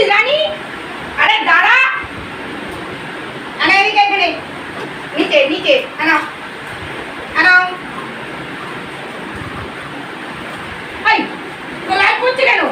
করছিস রানী? আরে দাঁড়া। আরে এদিকে, এখানে। নিচে নিচে আনাও আনাও তো লাইভ করছে কেন?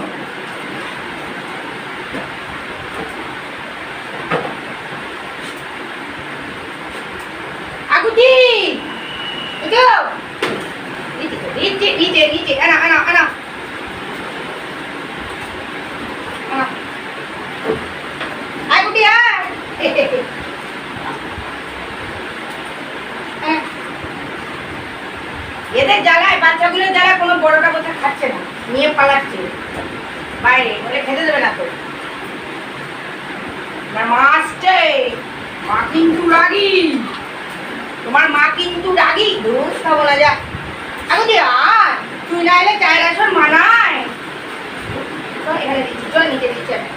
নিয়ে পালাচ্ছে। বাইরে, বলে খেতে দেবে না তো। মা কিন্তু রাগি। তোমার মা কিন্তু রাগি। দোষ খাব না যা দি আর তুই না এলে চায়ের আসর মানায়। চল এখানে দিচ্ছি, চল নিচে দিচ্ছি আমি।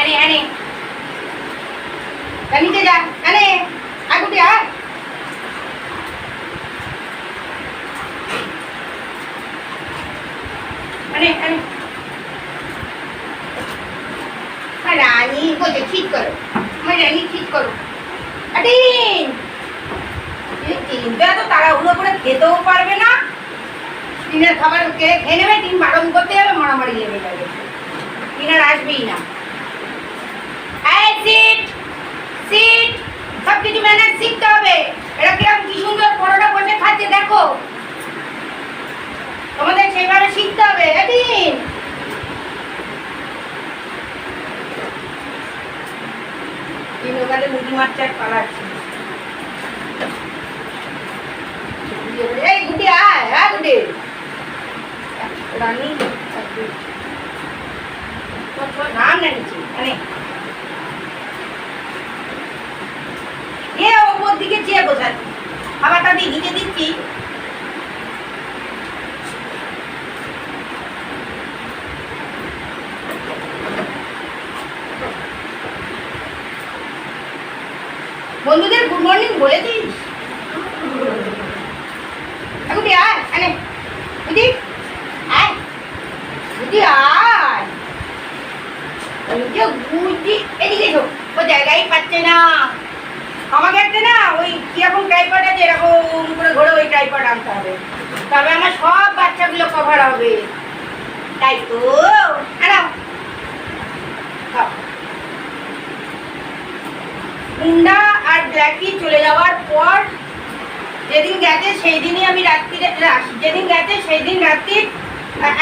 আনে আনে নিচে যা, আনে। রানী, বলছে, ঠিক করো। আমার রানী ঠিক করো। আটিন তিনটা তো তাড়াহুড়ো করে খেতেও পারবে না। দিনের খাবার খেয়ে নেবে, তিন বারণ করতে যাবে, মারামারি লেগে যাবে। আসবেই না। Seat seat. সব কিছু ম্যানেজ শিখতে হবে। এরা কীরকম কি সুন্দর পরোটা বসে খাচ্ছে, দেখো। তোমাদের সেইভাবে শিখতে হবে এদিন ওখানে মুড়ি মারছে আর পালাচ্ছে। এই গুটি, আয় হ্যাঁ গুটি। রানী নাম নেছি মানে এ খাবারটা দিয়ে নিচে দিচ্ছি। বন্ধুদের গুড মর্নিং বলে দিস। ও জায়গায় পাচ্ছে না। আমাকে একটা না ওই কীরকম টাইপড আছে, এরকম করে ঘোরে ওই টাইপড আনতে হবে। তবে আমার সব বাচ্চাগুলো কভার হবে। তাই তো? খাও মুন্ডা আর ব্ল্যাকি চলে যাওয়ার পর যেদিন গেছে সেই দিনই আমি রাত্রিরে যেদিন গেছে সেই দিন রাত্রি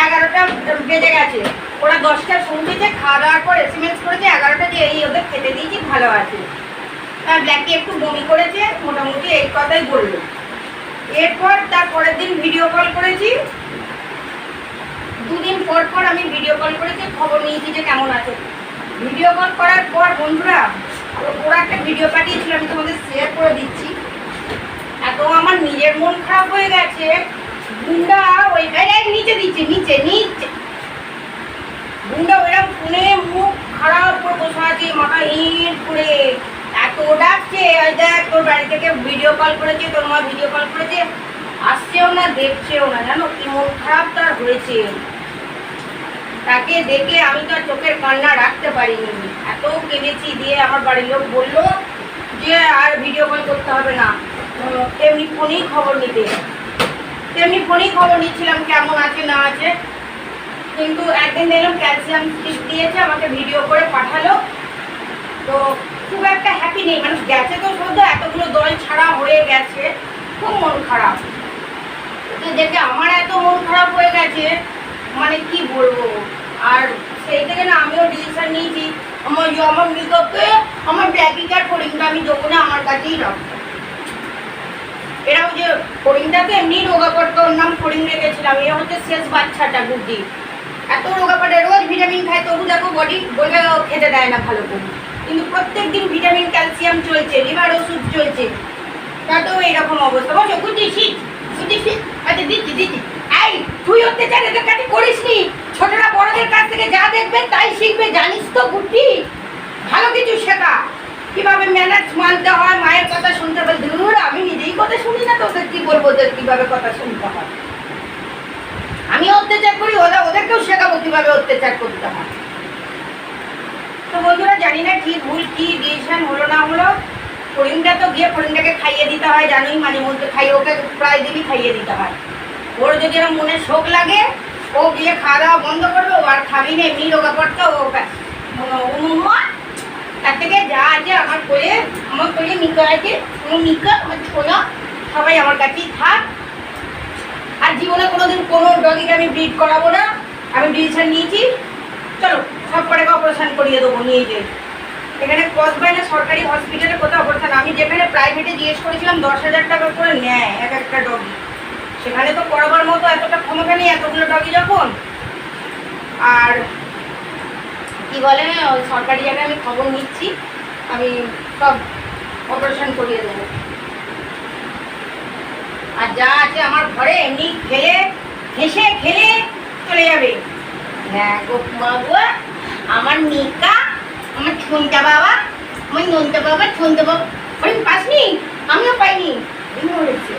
এগারোটা বেজে গেছে। ওরা দশটার শুনতেছে খাওয়া দাওয়ার পর এসএমএস করেছে এগারোটা যে এই ওদের খেতে দিয়েছি, ভালো আছে। আর ব্ল্যাকি একটু বমি করেছে, মোটামুটি এই কথাই বলল। এরপর তার পরের দিন ভিডিও কল করেছি। দুদিন পর পর আমি ভিডিও কল করেছি, খবর নিয়েছি যে কেমন আছে। ভিডিও কল করার পর বন্ধুরা, ওরা একটা ভিডিও পাঠিয়েছিল, আমি তোমাদের শেয়ার করে দিচ্ছি। এত আমার নিজের মন খারাপ হয়ে গেছে। গুন্ডা ওই নিচে দিচ্ছে, নিচে নিচে। গুন্ডা ওইরকম শুনে মুখ খারাপ করে বসে আছে, মাথা হিট করে। ডাকছে ওই দেখ, তোর বাড়ি থেকে ভিডিও কল করেছে, তোর মা ভিডিও কল করেছে, আসছেও না, দেখছেও না, জানো কি মন খারাপ হয়েছে। তাকে দেখে আমি তো চোখের কান্না রাখতে পারিনি। এত কেঁদেছি দিয়ে আমার বাড়ির লোক বলল যে, আর ভিডিও কল করতে হবে না। এমনি ফোনেই খবর নিতে। তেমনি ফোনেই খবর নিচ্ছিলাম, কেমন আছে, না আছে। কিন্তু একদিন দেখলাম ক্যালসিয়াম স্টিক দিয়েছে, আমাকে ভিডিও করে পাঠালো। তো খুব একটা হ্যাপি নেই। মানে গেছে তো সদ্য এতগুলো দল ছাড়া হয়ে গেছে। খুব মন খারাপ। তো দেখে আমার এত মন খারাপ হয়ে গেছে মানে কি বলব? আর সেই থেকে না আমিও ডিসিশন নিয়েছি, আমার আমার মেকআপকে আমার ব্ল্যাকিকার ফরিংটা আমি যখন আমার কাছেই রাখব। এরাও যে ফরিংটা তো এমনি রোগা পড়তো ওর নাম ফরিং রেখেছিলাম এ হচ্ছে শেষ বাচ্চাটা গুড্ডি এত রোগা পড়ে রোজ ভিটামিন খায়, তবু দেখো বডি বলে খেতে দেয় না ভালো করে। কিন্তু প্রত্যেক দিন ভিটামিন ক্যালসিয়াম চলছে, লিভার ওষুধ চলছে। তাতেও এইরকম অবস্থা। বলছো গুড্ডি শীত গুড্ডি শীত আচ্ছা দিচ্ছি দিচ্ছি। এই, তুই অত্যাচার এদের কাছে করিস নি ছোটরা বড়দের কাছ থেকে যা দেখবে তাই শিখবে। জানিস তো গুড্ডি ভালো কিছু শেখা। কীভাবে ম্যানেজ মানতে হয়, মায়ের কথা শুনতে হবে দূর আমি নিজেই কথা শুনি না তোদের কি বলব ওদের কীভাবে কথা শুনতে হয়। আমি অত্যাচার করি ওরা ওদেরকেও শেখাবো কীভাবে অত্যাচার করতে হয়। জানি না কি ভুল, কি ডিসিশন হলো না হলো। ফরিংটা তো গিয়ে ফরিংটাকে খাইয়ে দিতে হয়, জানোই মাঝে মধ্যে খাইয়ে, ওকে প্রায় দিনই খাইয়ে দিতে হয়। ওর যদি এরকম মনে শোক লাগে, ও গিয়ে খাওয়া দাওয়া বন্ধ করবে ও আর খাবি না, এমনি রোগা পড়তো, ও তার থেকে যা আছে আমার কোলে আমার কোলে মিকা আছে আমার মিকা আমার ছোলা, সবাই আমার কাছেই থাক। আর জীবনে কোনোদিন কোনো ডগিকে আমি ব্রিড করাবো না, আমি ডিসিশন নিয়েছি। চলো। সব কটাকে অপারেশন করিয়ে দেবো নিয়ে যে এখানে কসবাইনে সরকারি হসপিটালে কোথাও অপারেশন আমি যেখানে প্রাইভেটে জিজ্ঞেস করেছিলাম, দশ হাজার টাকা করে নেয় এক একটা ডগি সেখানে তো করাবার মতো এতটা ক্ষমতা নেই, এতগুলো ডগি যখন। আর কি বলে সরকারি জায়গায় আমি খবর নিচ্ছি। আমি সব অপারেশন করিয়ে দেবো। আর যা আছে আমার ঘরে, এমনি খেলে হেসে খেলে চলে যাবে। হ্যাঁ গো বাবু আমার নিকা আমার ছুনটা বাবা আমার নন্টা বাবা ছুনটা বাবা। ওই পাসনি? আমিও পাইনি। মরেছে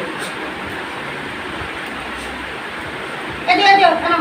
এদিকে এদিকে, কেন